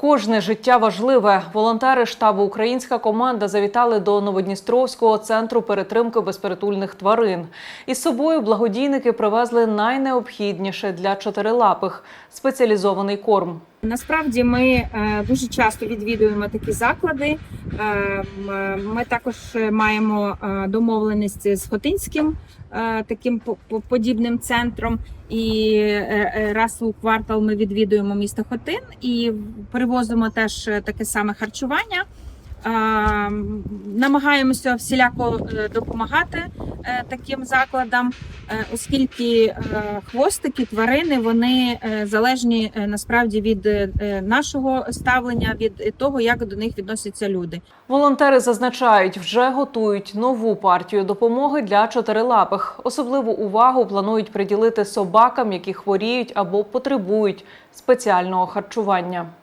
Кожне життя важливе. Волонтери штабу Українська команда завітали до Новодністровського центру перетримки безпритульних тварин. Із собою благодійники привезли найнеобхідніше для чотирилапих спеціалізований корм. Насправді ми е, дуже часто відвідуємо такі заклади. Е, Ми також маємо е, домовленість з Хотинським таким по- по- подібним центром. І е, е, раз у квартал ми відвідуємо місто Хотин і привозимо теж е, таке саме харчування. Намагаємося всіляко е, допомагати е, таким закладам, е, оскільки хвостики, тварини вони залежні насправді від нашого ставлення, від того, як до них відносяться люди. Волонтери зазначають, вже готують нову партію допомоги для чотирилапих. Особливу увагу планують приділити собакам, які хворіють або потребують спеціального харчування.